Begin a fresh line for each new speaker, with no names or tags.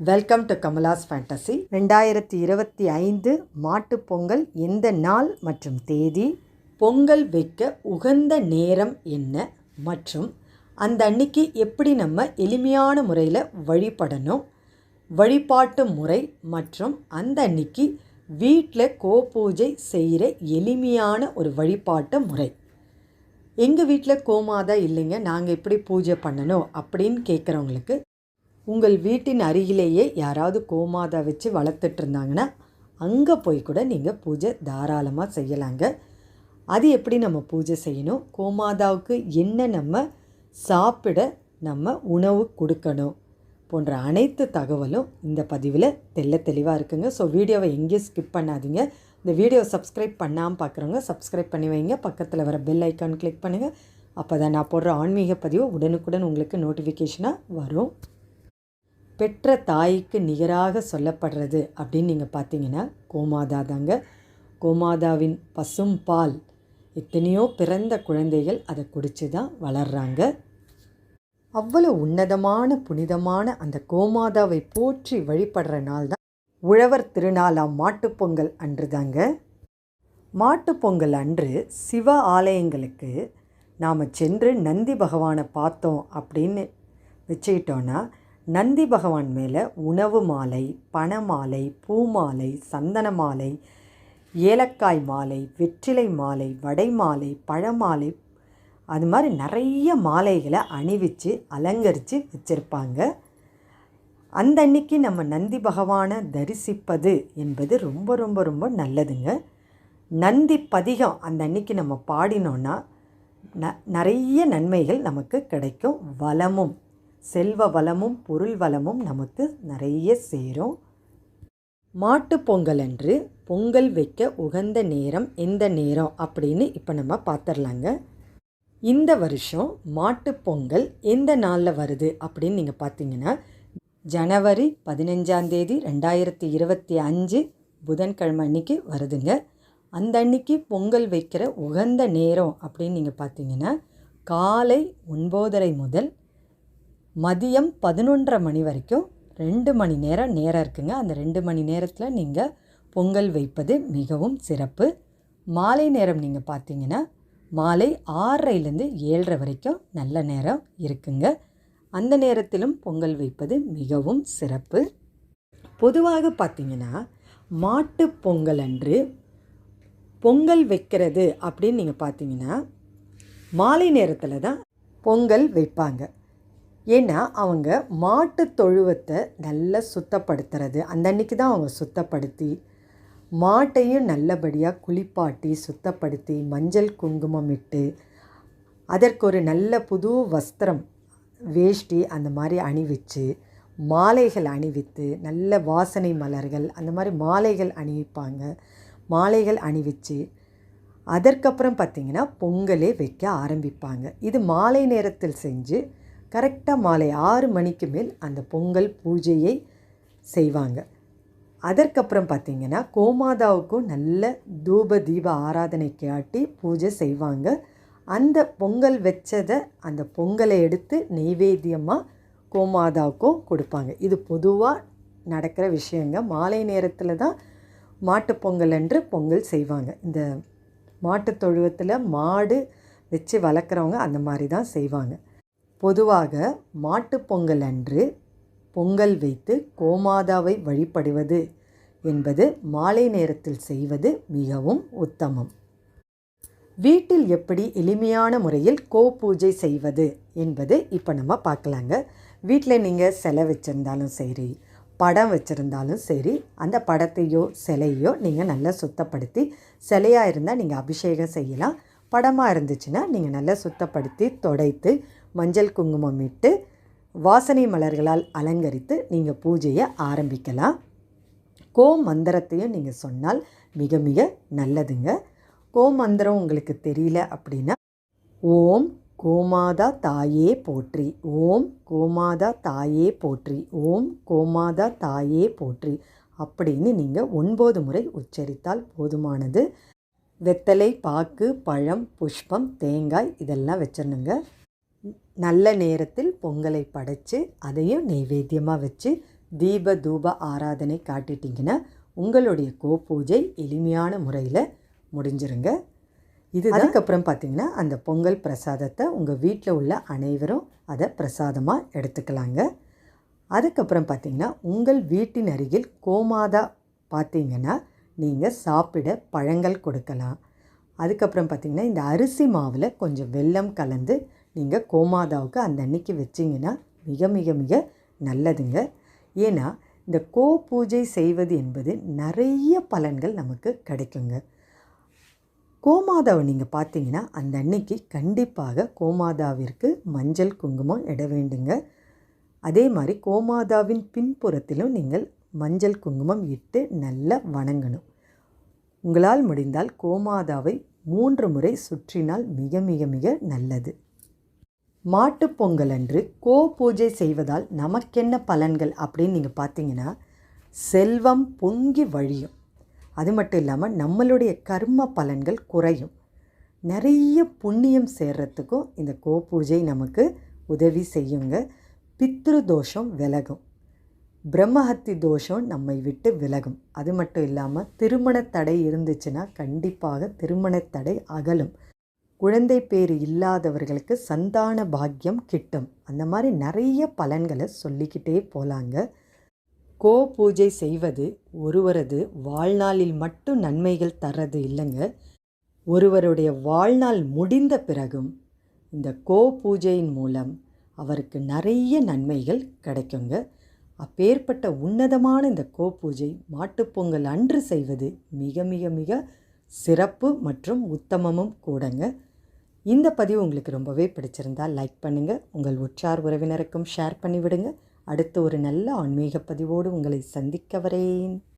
Welcome to Kamala's fantasy ரெண்டாயிரத்தி இருபத்தி ஐந்து மாட்டுப்பொங்கல் எந்த நாள் மற்றும் தேதி? பொங்கல் வைக்க உகந்த நேரம் என்ன? மற்றும் அந்த அன்னைக்கு எப்படி நம்ம எளிமையான முறையில் வழிபடணும்? வழிபாட்டு முறை மற்றும் அந்த அன்னைக்கு வீட்டில் கோபூஜை செய்கிற எளிமையான ஒரு வழிபாட்டு முறை. எங்கள் வீட்டில் கோமாதா இல்லைங்க நாங்கள் எப்படி பூஜை பண்ணணும் அப்படின்னு கேட்குறவங்களுக்கு உங்கள் வீட்டின் அருகிலேயே யாராவது கோமாதா வச்சு வளர்த்துட்டு இருந்தாங்கன்னா அங்கே போய் கூட நீங்கள் பூஜை தாராளமாக செய்யலாங்க. அது எப்படி நம்ம பூஜை செய்யணும்? கோமாதாவுக்கு என்ன நம்ம சாப்பிட நம்ம உணவு கொடுக்கணும்? போன்ற அனைத்து தகவலும் இந்த பதிவில் தெள்ள தெளிவாக இருக்குங்க. ஸோ வீடியோவை எங்கேயும் ஸ்கிப் பண்ணாதீங்க. இந்த வீடியோ சப்ஸ்கிரைப் பண்ணாமல் பார்க்குறவங்க சப்ஸ்கிரைப் பண்ணி வைங்க. பக்கத்தில் வர பெல் ஐக்கான் கிளிக் பண்ணுங்கள் அப்போ தான் நான் போடுற ஆன்மீக பதிவு உடனுக்குடன் உங்களுக்கு நோட்டிஃபிகேஷனாக வரும். பெற்ற தாய்க்கு நிகராக சொல்லப்படுறது அப்படின்னு நீங்கள் பார்த்தீங்கன்னா கோமாதா தாங்க. கோமாதாவின் பசும் பால் எத்தனையோ பிறந்த குழந்தைகள் அதை குடித்து தான் வளர்கிறாங்க அவ்வளோ உன்னதமான புனிதமான அந்த கோமாதாவை போற்றி வழிபடுற நாள் தான் உழவர் திருநாளாம் மாட்டுப்பொங்கல் அன்று தாங்க மாட்டுப்பொங்கல் அன்று சிவ ஆலயங்களுக்கு நாம் சென்று நந்தி பகவானை பார்த்தோம் அப்படின்னு வச்சுக்கிட்டோன்னா நந்தி பகவான் மேலே உணவு மாலை பனமாலை பூ மாலை சந்தன மாலை ஏலக்காய் மாலை வெற்றிலை மாலை வடை மாலை பழமாலை அது மாதிரி நிறைய மாலைகளை அணிவித்து அலங்கரித்து வச்சுருப்பாங்க. அந்த அன்னைக்கு நம்ம நந்தி பகவானை தரிசிப்பது என்பது ரொம்ப ரொம்ப ரொம்ப நல்லதுங்க. நந்தி பதிகம் அந்த அன்னைக்கு நம்ம பாடினோன்னா ந நிறைய நன்மைகள் நமக்கு கிடைக்கும். வளமும் செல்வ வளமும் பொருள் வளமும் நமக்கு நிறைய சேரும். மாட்டு பொங்கல் அன்று பொங்கல் வைக்க உகந்த நேரம் எந்த நேரம் அப்படின்னு இப்போ நம்ம பார்த்துடலாங்க இந்த வருஷம் மாட்டு பொங்கல் எந்த நாளில் வருது அப்படின்னு நீங்கள் பார்த்தீங்கன்னா ஜனவரி பதினஞ்சாந்தேதி ரெண்டாயிரத்தி இருபத்தி அஞ்சு புதன்கிழமை அன்னைக்கு வருதுங்க. அந்த அன்னைக்கு பொங்கல் வைக்கிற உகந்த நேரம் அப்படின்னு நீங்கள் பார்த்தீங்கன்னா காலை ஒன்பதரை முதல் மதியம் பதினொன்றரை மணி வரைக்கும் ரெண்டு மணி நேரம் நேரம் இருக்குங்க. அந்த ரெண்டு மணி நேரத்தில் நீங்கள் பொங்கல் வைப்பது மிகவும் சிறப்பு. மாலை நேரம் நீங்கள் பார்த்தீங்கன்னா மாலை ஆறரைலேருந்து ஏழரை வரைக்கும் நல்ல நேரம் இருக்குங்க. அந்த நேரத்திலும் பொங்கல் வைப்பது மிகவும் சிறப்பு. பொதுவாக பார்த்தீங்கன்னா மாட்டுப் பொங்கல் அன்று பொங்கல் வைக்கிறது அப்படின்னு நீங்கள் பார்த்தீங்கன்னா மாலை நேரத்தில் தான் பொங்கல் வைப்பாங்க. ஏன்னா அவங்க மாட்டு தொழுவத்தை நல்லா சுத்தப்படுத்துறது அந்த அன்னைக்கு தான் அவங்க சுத்தப்படுத்தி மாட்டையும் நல்லபடியாக குளிப்பாட்டி சுத்தப்படுத்தி மஞ்சள் குங்குமம் இட்டு அதற்கு ஒரு நல்ல புது வஸ்திரம் வேஷ்டி அந்த மாதிரி அணிவிச்சு மாலைகள் அணிவித்து நல்ல வாசனை மலர்கள் அந்த மாதிரி மாலைகள் அணிவிப்பாங்க. மாலைகள் அணிவிச்சு அதற்கப்புறம் பார்த்திங்கன்னா பொங்கலே வைக்க ஆரம்பிப்பாங்க. இது மாலை நேரத்தில் செஞ்சு கரெக்டாக மாலை ஆறு மணிக்கு மேல் அந்த பொங்கல் பூஜையை செய்வாங்க. அதற்கப்புறம் பார்த்திங்கன்னா கோமாதாவுக்கும் நல்ல தூப தீப ஆராதனை காட்டி பூஜை செய்வாங்க. அந்த பொங்கல் வச்சதை அந்த பொங்கலை எடுத்து நெய்வேத்தியமாக கோமாதாவுக்கும் கொடுப்பாங்க. இது பொதுவாக நடக்கிற விஷயங்க. மாலை நேரத்தில் தான் மாட்டுப்பொங்கல் என்று அன்று பொங்கல் செய்வாங்க. இந்த மாட்டு தொழுவத்தில் மாடு வச்சு வளர்க்குறவங்க அந்த மாதிரி தான் செய்வாங்க. பொதுவாக மாட்டுப்பொங்கல் அன்று பொங்கல் வைத்து கோமாதாவை வழிபடுவது என்பது மாலை நேரத்தில் செய்வது மிகவும் உத்தமம். வீட்டில் எப்படி எளிமையான முறையில் கோ பூஜை செய்வது என்பது இப்போ நம்ம பார்க்கலாங்க. வீட்டில் நீங்கள் சிலை வச்சுருந்தாலும் சரி படம் வச்சுருந்தாலும் சரி அந்த படத்தையோ சிலையோ நீங்கள் நல்லா சுத்தப்படுத்தி சிலையாக இருந்தால் நீங்கள் அபிஷேகம் செய்யலாம். படமாக இருந்துச்சுன்னா நீங்கள் நல்லா சுத்தப்படுத்தி தொடைத்து மஞ்சள் குங்குமம் இட்டு வாசனை மலர்களால் அலங்கரித்து நீங்கள் பூஜையை ஆரம்பிக்கலாம். கோ மந்திரத்தையும் நீங்கள் சொன்னால் மிக மிக நல்லதுங்க. கோமந்திரம் உங்களுக்கு தெரியல அப்படின்னா ஓம் கோமாதா தாயே போற்றி ஓம் கோமாதா தாயே போற்றி ஓம் கோமாதா தாயே போற்றி அப்படின்னு நீங்கள் ஒன்பது முறை உச்சரித்தால் போதுமானது. வெத்தலை பாக்கு பழம் புஷ்பம் தேங்காய் இதெல்லாம் வச்சிடணுங்க. நல்ல நேரத்தில் பொங்கலை படைத்து அதையும் நெய்வேத்தியமாக வச்சு தீப தூப ஆராதனை காட்டிட்டிங்கன்னா உங்களுடைய கோபூஜை எளிமையான முறையில் முடிஞ்சிருங்க. இது அதுக்கப்புறம் பார்த்திங்கன்னா அந்த பொங்கல் பிரசாதத்தை உங்கள் வீட்டில் உள்ள அனைவரும் அதை பிரசாதமாக எடுத்துக்கலாங்க. அதுக்கப்புறம் பார்த்தீங்கன்னா உங்கள் வீட்டின் அருகில் கோமாதா பார்த்தீங்கன்னா நீங்கள் சாப்பிட பழங்கள் கொடுக்கலாம். அதுக்கப்புறம் பார்த்திங்கன்னா இந்த அரிசி மாவில் கொஞ்சம் வெல்லம் கலந்து நீங்கள் கோமாதாவுக்கு அந்த அன்னைக்கு வச்சிங்கன்னா மிக மிக மிக நல்லதுங்க. ஏன்னா இந்த கோ பூஜை செய்வது என்பது நிறைய பலன்கள் நமக்கு கிடைக்குங்க. கோமாதாவை நீங்கள் பார்த்தீங்கன்னா அந்த அன்னைக்கு கண்டிப்பாக கோமாதாவிற்கு மஞ்சள் குங்குமம் இட வேண்டுங்க. அதே மாதிரி கோமாதாவின் பின்புறத்திலும் நீங்கள் மஞ்சள் குங்குமம் இட்டு நல்லா வணங்கணும். உங்களால் முடிந்தால் கோமாதாவை மூன்று முறை சுற்றினால் மிக மிக மிக நல்லது. மாட்டுப்பொங்கல் அன்று கோ பூஜை செய்வதால் நமக்கென்ன பலன்கள் அப்படின்னு நீங்கள் பார்த்தீங்கன்னா செல்வம் பொங்கி வழியும். அது மட்டும் இல்லாமல் நம்மளுடைய கர்ம பலன்கள் குறையும். நிறைய புண்ணியம் சேர்றதுக்கும் இந்த கோ பூஜை நமக்கு உதவி செய்யுங்க. பித்ரு தோஷம் விலகும். பிரம்மஹத்தி தோஷம் நம்மை விட்டு விலகும். அது மட்டும் இல்லாமல் திருமண தடை இருந்துச்சுன்னா கண்டிப்பாக திருமண தடை அகலும். குழந்தை பேர் இல்லாதவர்களுக்கு சந்தான பாக்கியம் கிட்டும். அந்த மாதிரி நிறைய பலன்களை சொல்லிக்கிட்டே போகலாங்க கோ பூஜை செய்வது ஒருவரது வாழ்நாளில் மட்டும் நன்மைகள் தர்றது இல்லைங்க. ஒருவருடைய வாழ்நாள் முடிந்த பிறகும் இந்த கோ பூஜையின் மூலம் அவருக்கு நிறைய நன்மைகள் கிடைக்குங்க. அப்பேற்பட்ட உன்னதமான இந்த கோ பூஜை மாட்டுப்பொங்கல் அன்று செய்வது மிக மிக மிக சிறப்பு மற்றும் உத்தமமும் கூடங்க. இந்த பதிவு உங்களுக்கு ரொம்பவே பிடிச்சிருந்தால் லைக் பண்ணுங்கள் உங்கள் உற்றார் உறவினருக்கும் ஷேர் பண்ணிவிடுங்க. அடுத்து ஒரு நல்ல ஆன்மீக பதிவோடு உங்களை சந்திக்க வரேன்.